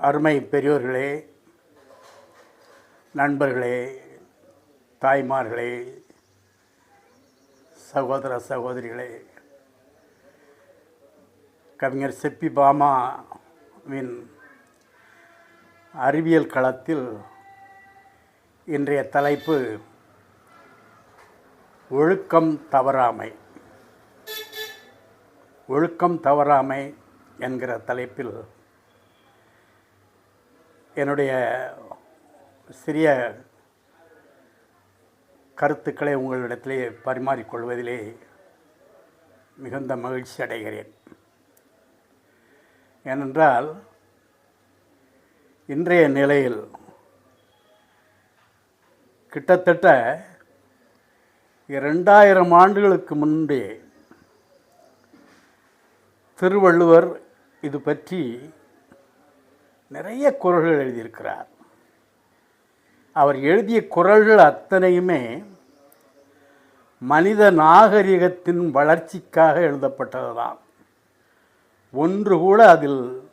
அருமை பெரியோர்களே நண்பர்களே தாய்மார்களே சகோதர சகோதரிகளே கவிஞர் செப்பி பாமாவின் அறிவியல் களத்தில் இன்றைய தலைப்பு ஒழுக்கம் தவறாமை. ஒழுக்கம் தவறாமை என்கிற தலைப்பில் என்னுடைய சிறிய கருத்துக்களை உங்களிடத்திலே பரிமாறிக்கொள்வதிலே மிகுந்த மகிழ்ச்சி அடைகிறேன். ஏனென்றால் இன்றைய நிலையில் கிட்டத்தட்ட இரண்டாயிரம் ஆண்டுகளுக்கு முன்பே திருவள்ளுவர் இது பற்றி நிறைய குறள்கள் எழுதியிருக்கிறார். அவர் எழுதிய குறள்கள் அத்தனையுமே மனித நாகரிகத்தின் வளர்ச்சிக்காக எழுதப்பட்டதுதான். ஒன்று கூட அதில்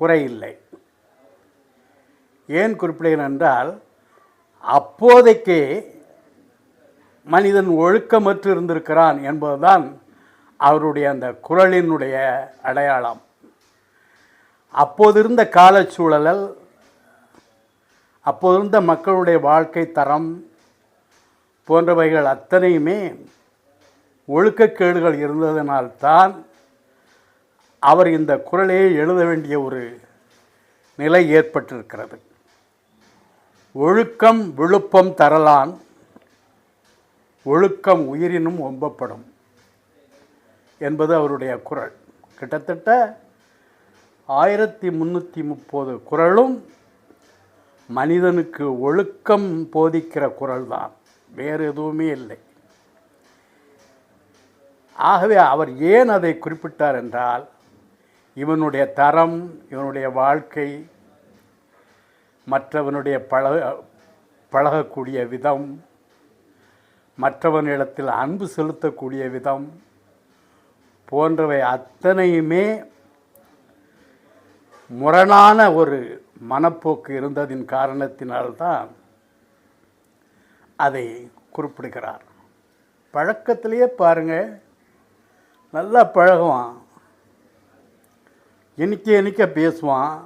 குறையில்லை. ஏன் குறிப்பிடுகிறேன் என்றால் அப்போதைக்கே மனிதன் ஒழுக்கமற்று இருந்திருக்கிறான் என்பதுதான் அவருடைய அந்த குரலினுடைய அடையாளம். அப்போது இருந்த காலச்சூழல் அப்போது இருந்த மக்களுடைய வாழ்க்கை தரம் போன்றவைகள் அத்தனையுமே ஒழுக்கக்கேடுகள் இருந்ததனால்தான் அவர் இந்த குரலையே எழுத வேண்டிய ஒரு நிலை ஏற்பட்டிருக்கிறது. ஒழுக்கம் விழுப்பம் தரலான் ஒழுக்கம் உயிரினும் ஒம்பப்படும் என்பது அவருடைய குரல். கிட்டத்தட்ட ஆயிரத்தி முந்நூற்றி முப்பது குரலும் மனிதனுக்கு ஒழுக்கம் போதிக்கிற குரல் தான் வேறு எதுவுமே இல்லை. ஆகவே அவர் ஏன் அதை குறிப்பிட்டார் என்றால் இவனுடைய தரம் இவனுடைய வாழ்க்கை மற்றவனுடைய பழக பழகக்கூடிய விதம் மற்றவனிடத்தில் அன்பு செலுத்தக்கூடிய விதம் போன்றவை அத்தனையுமே முரணான ஒரு மனப்போக்கு இருந்ததின் காரணத்தினால்தான் அதை குறிப்பிடுகிறார். பழக்கத்திலேயே பாருங்கள் நல்லா பழகுவான். இனிக்க இனிக்க பேசுவான்.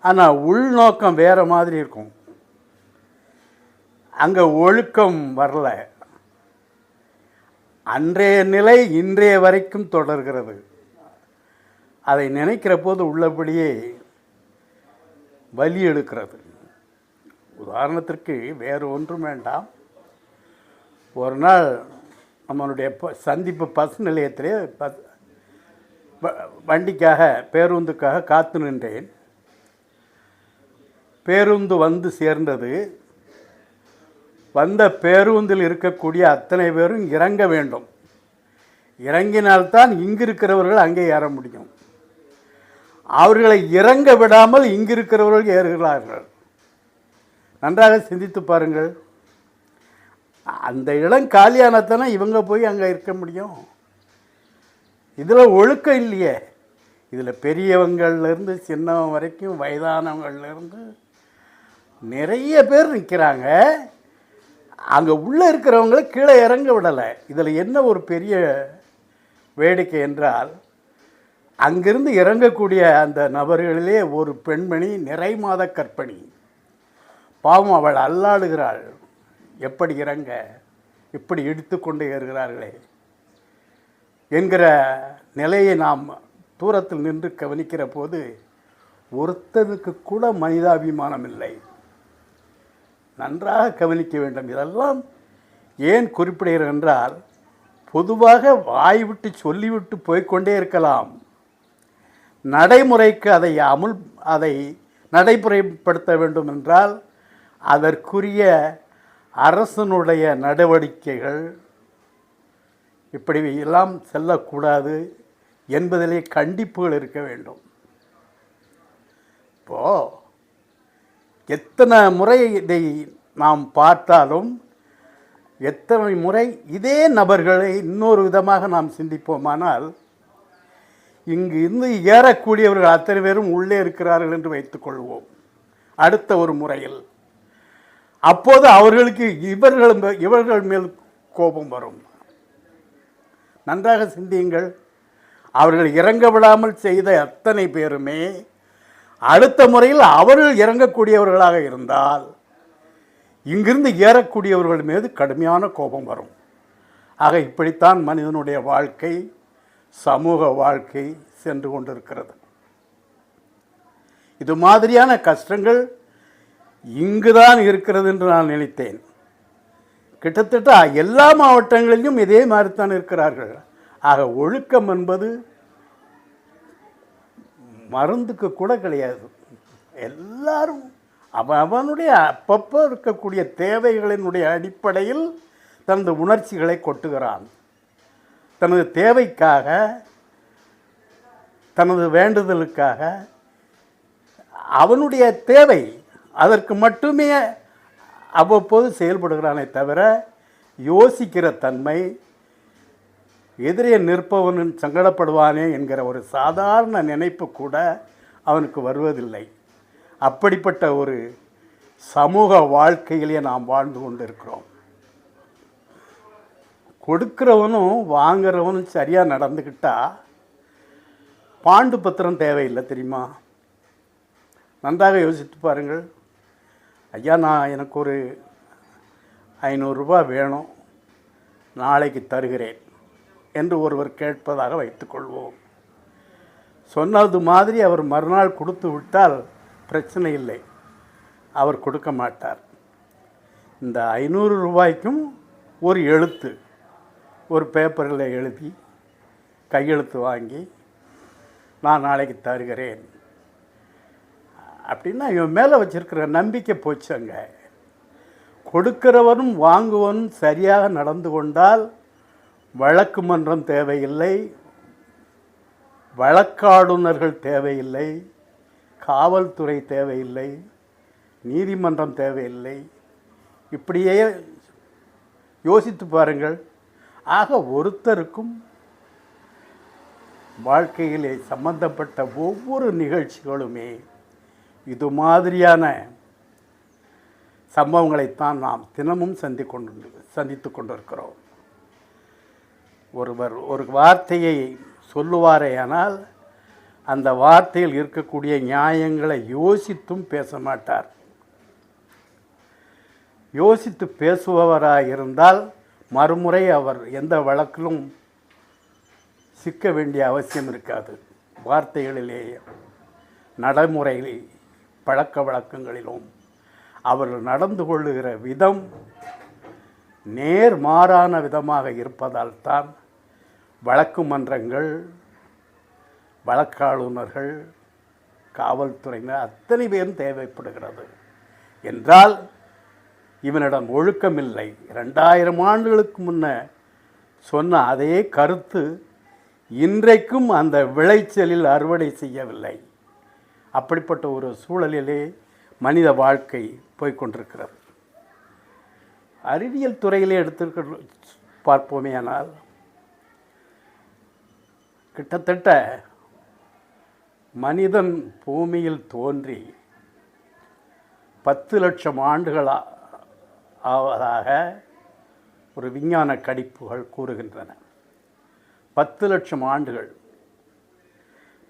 ஆனால் உள்நோக்கம் வேறு மாதிரி இருக்கும். அங்கே ஒழுக்கம் வரல. அன்றைய நிலை இன்றைய வரைக்கும் தொடர்கிறது. அதை நினைக்கிற போது உள்ளபடியே வலி எடுக்கிறது. உதாரணத்திற்கு வேறு ஒன்றும் வேண்டாம். ஒரு நாள் நம்மளுடைய ப- சந்திப்பு பஸ் நிலையத்திலே பஸ் வ- வண்டிக்காக பேருந்துக்காக காத்து நின்றேன். பேருந்து வந்து சேர்ந்தது. வந்த பேருந்தில் இருக்கக்கூடிய அத்தனை பேரும் இறங்க வேண்டும். இறங்கினால்தான் இங்கிருக்கிறவர்கள் அங்கே ஏற முடியும். அவர்களை இறங்க விடாமல் இங்கிருக்கிறவர்கள் ஏறுகிறார்கள். நன்றாக சிந்தித்து பாருங்கள். அந்த இடம் காலியானத்தானே இவங்க போய் அங்கே இருக்க முடியும். இதில் ஒழுக்கம் இல்லையே. இதில் பெரியவங்கள்லேருந்து சின்னவன் வரைக்கும் வயதானவங்கள்லேருந்து நிறைய பேர் நிற்கிறாங்க அங்கே உள்ளே இருக்கிறவங்கள கீழே இறங்க விடலை. இதில் என்ன ஒரு பெரிய வேடிக்கை என்றால் அங்கிருந்து இறங்கக்கூடிய அந்த நபர்களிலே ஒரு பெண்மணி நிறை மாத கற்பணி. பாவம் அவள் அல்லாடுகிறாள். எப்படி இறங்க? இப்படி இடித்து கொண்டு ஏறுகிறார்களே. என்கிற நிலையை நாம் தூரத்தில் நின்று கவனிக்கிற போது ஒருத்தனுக்கு கூட மனிதாபிமானம் இல்லை. நன்றாக கவனிக்க வேண்டும். இதெல்லாம் ஏன் குறிப்பிடுகிறேன் என்றால் பொதுவாக வாய்விட்டு சொல்லிவிட்டு போய்கொண்டே இருக்கலாம். நடைமுறைக்கு அதை அமுல் அதை நடைமுறைப்படுத்த வேண்டும் என்றால் அதற்குரிய அரசனுடைய நடவடிக்கைகள் இப்படி எல்லாம் செல்லக்கூடாது என்பதிலே கண்டிப்புகள் இருக்க வேண்டும். இப்போது எத்தனை முறை இதை நாம் பார்த்தாலும் எத்தனை முறை இதே நபர்களை இன்னொரு விதமாக நாம் சிந்திப்போமானால் இங்கு இருந்து ஏறக்கூடியவர்கள் அத்தனை பேரும் உள்ளே இருக்கிறார்கள் என்று வைத்துக்கொள்வோம் அடுத்த ஒரு முறையில். அப்போது அவர்களுக்கு இவர்கள் மே- இவர்கள் மேல் கோபம் வரும். நன்றாக சிந்தியுங்கள். அவர்கள் இறங்க விடாமல் செய்த அத்தனை பேருமே அடுத்த முறையில் அவர்கள் இறங்கக்கூடியவர்களாக இருந்தால் இங்கிருந்து ஏறக்கூடியவர்கள் மீது கடுமையான கோபம் வரும். ஆக இப்படித்தான் மனிதனுடைய வாழ்க்கை சமூக வாழ்க்கை சென்று கொண்டிருக்கிறது. இது மாதிரியான கஷ்டங்கள் இங்குதான் இருக்கிறது என்று நான் நினைத்தேன். கிட்டத்தட்ட எல்லா மாவட்டங்களிலும் இதே மாதிரி தான் இருக்கிறார்கள். ஆக ஒழுக்கம் என்பது மருந்துக்கு கூட கிடையாது. எல்லாரும் அவன் அவனுடைய அப்பப்போ இருக்கக்கூடிய தேவைகளினுடைய அடிப்படையில் தனது உணர்ச்சிகளை கொட்டுகிறான். தனது தேவைக்காக தனது வேண்டுதலுக்காக அவனுடைய தேவை அதற்கு மட்டுமே அவ்வப்போது செயல்படுகிறானே தவிர யோசிக்கிற தன்மை எதிரே நிற்பவன் சங்கடப்படுவானே என்கிற ஒரு சாதாரண நினைப்பு கூட அவனுக்கு வருவதில்லை. அப்படிப்பட்ட ஒரு சமூக வாழ்க்கையிலே நாம் வாழ்ந்து கொண்டிருக்கிறோம். கொடுக்கிறவனும் வாங்குறவனும் சரியாக நடந்துக்கிட்டா பாண்டு பத்திரம் தேவையில்லை தெரியுமா? நன்றாக யோசித்து பாருங்கள். ஐயா நான் எனக்கு ஒரு ஐநூறுரூபா வேணும். நாளைக்கு தருகிறேன் என்று ஒருவர் கேட்பதாக வைத்துக்கொள்வோம் சொன்னது மாதிரி அவர் மறுநாள் கொடுத்து விட்டால் பிரச்சனை இல்லை. அவர் கொடுக்க மாட்டார். இந்த ஐநூறு ரூபாய்க்கும் ஒரு எழுத்து. ஒரு பேப்பரில் எழுதி கையெழுத்து வாங்கி நான் நாளைக்கு தருகிறேன். அப்படின்னா இவன் மேலே வச்சுருக்கிற நம்பிக்கை போச்சு அங்கே கொடுக்கிறவனும் வாங்குவனும் சரியாக நடந்து கொண்டால் வழக்கு மன்றம் தேவையில்லை வழக்காடுனர்கள் தேவையில்லை காவல்துறை தேவையில்லை நீதிமன்றம் தேவையில்லை. இப்படியே யோசித்து பாருங்கள். ஆக ஒருத்தருக்கும் வாழ்க்கையிலே சம்பந்தப்பட்ட ஒவ்வொரு நிகழ்ச்சிகளுமே இது மாதிரியான சம்பவங்களைத்தான் நாம் தினமும் சந்தி கொண்டு சந்தித்து கொண்டிருக்கிறோம். ஒருவர் ஒரு வார்த்தையை சொல்லுவாரேயானால் அந்த வார்த்தையில் இருக்கக்கூடிய நியாயங்களை யோசித்தும் பேச மாட்டார். யோசித்து பேசுபவராக இருந்தால் மறுமுறை அவர் எந்த வழக்கிலும் சிக்க வேண்டிய அவசியம் இருக்காது. வார்த்தைகளிலேயே நடைமுறையில் பழக்க வழக்கங்களிலும் அவர்கள் நடந்து கொள்ளுகிற விதம் நேர்மாறான விதமாக இருப்பதால் தான் வழக்கு மன்றங்கள் வழக்காளுநர்கள் காவல்துறையினர் அத்தனை பேரும் தேவைப்படுகிறது. என்றால் இவனிடம் ஒழுக்கமில்லை. ரெண்டாயிரம் ஆண்டுகளுக்கு முன்ன சொன்ன அதே கருத்து இன்றைக்கும் அந்த விளைச்சலில் அறுவடை செய்யவில்லை. அப்படிப்பட்ட ஒரு சூழலிலே மனித வாழ்க்கை போய்க்கொண்டிருக்கிறது அறிவியல் துறையிலே பார்ப்போமே பார்ப்போமேயானால் கிட்டத்தட்ட மனிதன் பூமியில் தோன்றி பத்து லட்சம் ஆண்டுகளாக ஆவதாக ஒரு விஞ்ஞான கணிப்புகள் கூறுகின்றன. பத்து லட்சம் ஆண்டுகள்.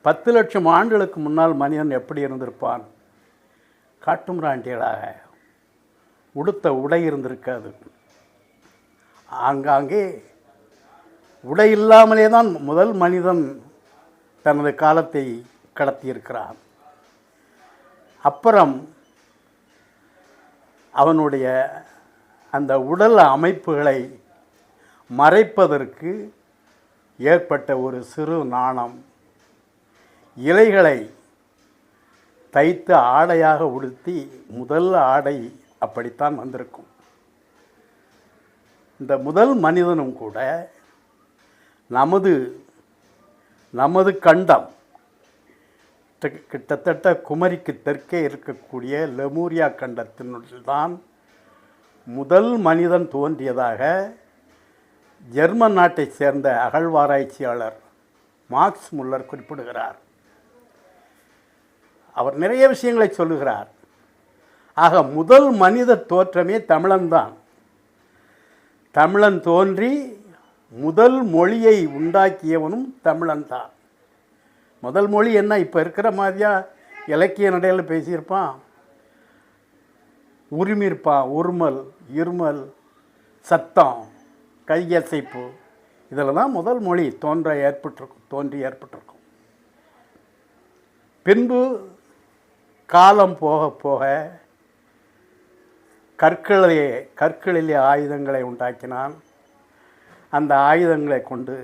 பத்து லட்சம் ஆண்டுகளுக்கு முன்னால் மனிதன் எப்படி இருந்திருப்பான்? காட்டுமிராண்டிகளாக உடுத்த உடை இருந்திருக்காது. ஆங்காங்கே உடை இல்லாமலே தான் முதல் மனிதன் தனது காலத்தை கடத்தியிருக்கிறான். அப்புறம் அவனுடைய அந்த உடல் அமைப்புகளை மறைப்பதற்கு ஏற்பட்ட ஒரு சிறு நாணம். இலைகளை தைத்து ஆடையாக உடுத்தி முதல் ஆடை அப்படித்தான் வந்திருக்கும். இந்த முதல் மனிதனும் கூட நமது நமது கண்டம் கிட்ட- கிட்டத்தட்ட குமரிக்கு தெற்கே இருக்கக்கூடிய லெமூரியா கண்டத்தினுள் தான் முதல் மனிதன் தோன்றியதாக ஜெர்மன் நாட்டைச் சேர்ந்த அகழ்வாராய்ச்சியாளர் மார்க்ஸ் முல்லர் குறிப்பிடுகிறார். அவர் நிறைய விஷயங்களை சொல்லுகிறார். ஆக முதல் மனித தோற்றமே தமிழன்தான் தமிழன் தோன்றி முதல் மொழியை உண்டாக்கியவனும் தமிழன்தான் முதல் மொழி என்ன? இப்போ இருக்கிற மாதிரியா இலக்கிய நடையில் பேசியிருப்பான். உரிமிருப்பா உருமல் இருமல் சத்தம் கையசைப்பு. இதில் தான் முதல் மொழி தோன்ற ஏற்பட்டிருக்கும் தோன்றி ஏற்பட்டிருக்கும். பின்பு காலம் போக போக கற்களிலே கற்களிலே ஆயுதங்களை உண்டாக்கினான். அந்த ஆயுதங்களை கொண்டு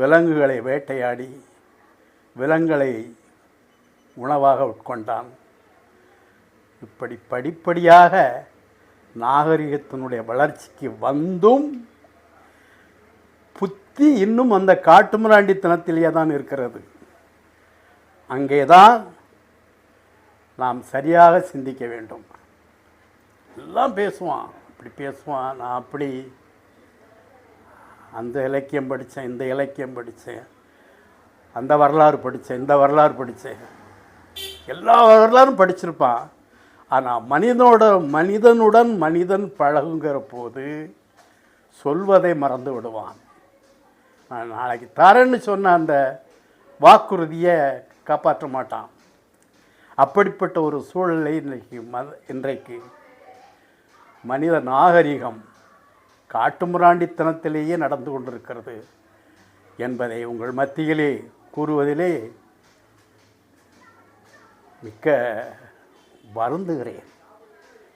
விலங்குகளை வேட்டையாடி விலங்குகளை உணவாக உட்கொண்டான். இப்படி படிப்படியாக நாகரிகத்தினுடைய வளர்ச்சிக்கு வந்தும் புத்தி இன்னும் அந்த காட்டுமிராண்டித்தனத்திலேயே தான் இருக்கிறது. அங்கே தான் நாம் சரியாக சிந்திக்க வேண்டும். எல்லாம் பேசுவான் அப்படி பேசுவான் நான் அப்படி அந்த இலக்கியம் படித்தேன் இந்த இலக்கியம் படித்தேன் அந்த வரலாறு படித்தேன் இந்த வரலாறு படித்தேன். எல்லா வரலாறும் படிச்சிருப்பான். ஆனால் மனிதனோட மனிதனுடன் மனிதன் பழகுங்கிற போது சொல்வதை மறந்து விடுவான். நான் நாளைக்கு தரேன்னு சொன்ன அந்த வாக்குறுதியை காப்பாற்ற மாட்டான். அப்படிப்பட்ட ஒரு சூழலை இன்றைக்கு மத இன்றைக்கு மனித நாகரிகம் காட்டுமிராண்டித்தனத்திலேயே நடந்து கொண்டிருக்கிறது என்பதை உங்கள் மத்தியிலே கூறுவதிலே மிக்க வருந்துகிறேன்.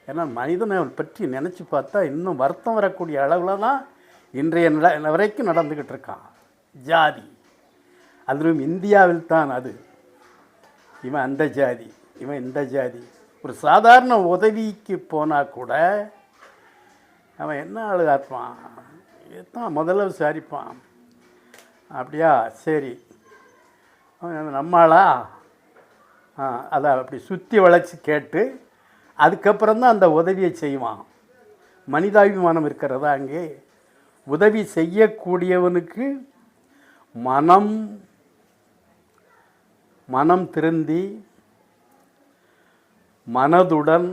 ஏன்னா மனிதனை பற்றி நினச்சி பார்த்தா இன்னும் வருத்தம் வரக்கூடிய அளவில் தான் இன்றைய நட வரைக்கும் நடந்துக்கிட்டு இருக்கான். ஜாதி. அதிலும் இந்தியாவில் தான் அது. இவன் அந்த ஜாதி இவன் இந்த ஜாதி. ஒரு சாதாரண உதவிக்கு போனால் கூட அவன் என்ன அழுகாத்துவான் எத்தான் முதல்ல விசாரிப்பான். அப்படியா? சரி. அவன் நம்மளா அதை அப்படி சுற்றி வளைச்சி கேட்டு அதுக்கப்புறம் தான் அந்த உதவியை செய்வான். மனிதாபிமானம் இருக்கிறதா அங்கே? உதவி செய்யக்கூடியவனுக்கு மனம் மனம் திருந்தி மனதுடன்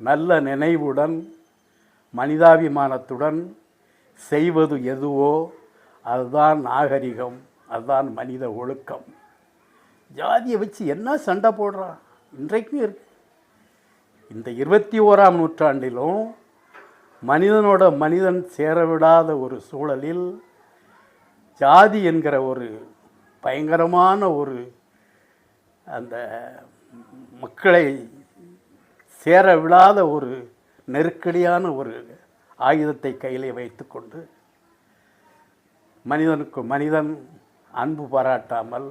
நல்ல நினைவுடன் மனிதாபிமானத்துடன் செய்வது எதுவோ அதுதான் நாகரிகம் அதுதான் மனித ஒழுக்கம். ஜாதியை வச்சு என்ன சண்டை போடுறா? இன்றைக்கும் இருக்கு. இந்த இருபத்தி ஓராம் நூற்றாண்டிலும் மனிதனோட மனிதன் சேரவிடாத ஒரு சூழலில் ஜாதி என்கிற ஒரு பயங்கரமான ஒரு அந்த மக்களை சேர விடாத ஒரு நெருக்கடியான ஒரு ஆயுதத்தை கையிலே வைத்துக்கொண்டு மனிதனுக்கு மனிதன் அன்பு பாராட்டாமல்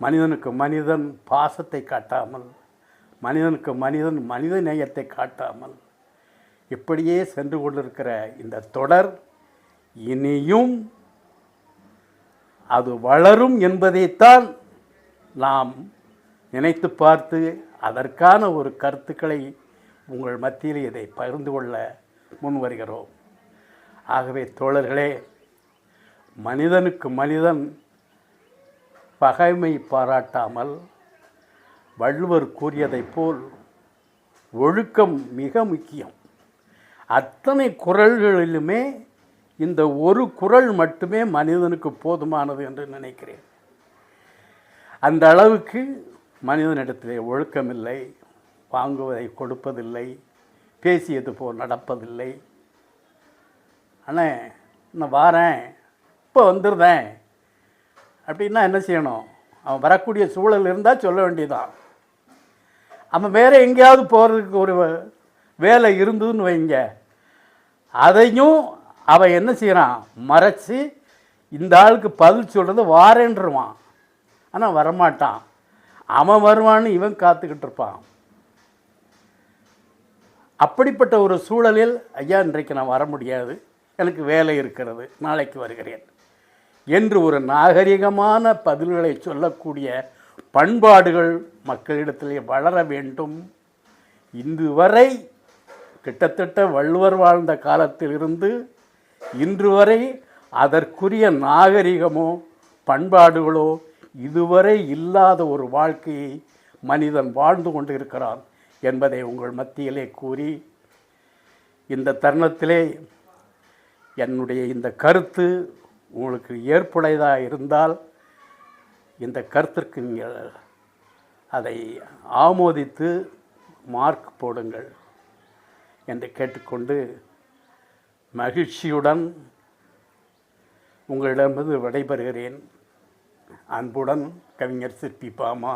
மனிதனுக்கு மனிதன் பாசத்தை காட்டாமல் மனிதனுக்கு மனிதன் மனித நேயத்தை காட்டாமல் இப்படியே சென்று கொண்டிருக்கிற இந்த தொடர் இனியும் அது வளரும் என்பதைத்தான் நாம் நினைத்து பார்த்து அதற்கான ஒரு கருத்துக்களை உங்கள் மத்தியில் இதை பகிர்ந்து கொள்ள முன் வருகிறோம் ஆகவே தோழர்களே மனிதனுக்கு மனிதன் பகைமை பாராட்டாமல் வள்ளுவர் கூறியதைப் போல் ஒழுக்கம் மிக முக்கியம். அத்தனை குரல்களிலுமே இந்த ஒரு குரல் மட்டுமே மனிதனுக்கு போதுமானது என்று நினைக்கிறேன். அந்த அளவுக்கு மனிதனிடத்திலே ஒழுக்கமில்லை வாங்குவதை கொடுப்பதில்லை பேசியது போல் நடப்பதில்லை. அண்ணே நான் வாரேன். இப்போ வந்துடுதேன் அப்படின்னா என்ன செய்யணும்? அவன் வரக்கூடிய சூழல் இருந்தால் சொல்ல வேண்டியதான் அவன் வேறு எங்கேயாவது போகிறதுக்கு ஒரு வேலை இருந்ததுன்னு வைங்க. அதையும் அவன் என்ன செய்கிறான் மறைச்சி இந்த ஆளுக்கு பதில் சொல்கிறது வாரேன்றுவான். ஆனால் வரமாட்டான். அவன் வருவான்னு இவன் காத்துக்கிட்டு இருப்பான். அப்படிப்பட்ட ஒரு சூழலில் ஐயா இன்றைக்கு நான் வர முடியாது. எனக்கு வேலை இருக்கிறது. நாளைக்கு வருகிறேன். என்று ஒரு நாகரிகமான பதில்களை சொல்லக்கூடிய பண்பாடுகள் மக்களிடத்திலே வளர வேண்டும். இன்று வரை கிட்டத்தட்ட வள்ளுவர் வாழ்ந்த காலத்திலிருந்து இன்று வரை அதற்குரிய நாகரிகமோ பண்பாடுகளோ இதுவரை இல்லாத ஒரு வாழ்க்கையை மனிதன் வாழ்ந்து கொண்டிருக்கிறான் என்பதை உங்கள் மத்தியிலே கூறி இந்த தருணத்திலே என்னுடைய இந்த கருத்து உங்களுக்கு ஏற்புடையதாக இருந்தால் இந்த கருத்திற்கு நீங்கள் அதை ஆமோதித்து மார்க் போடுங்கள் என்று கேட்டுக்கொண்டு மகிழ்ச்சியுடன் உங்களிடமிருந்து விடைபெறுகிறேன். அன்புடன் கவிஞர் சிற்பி பாமா.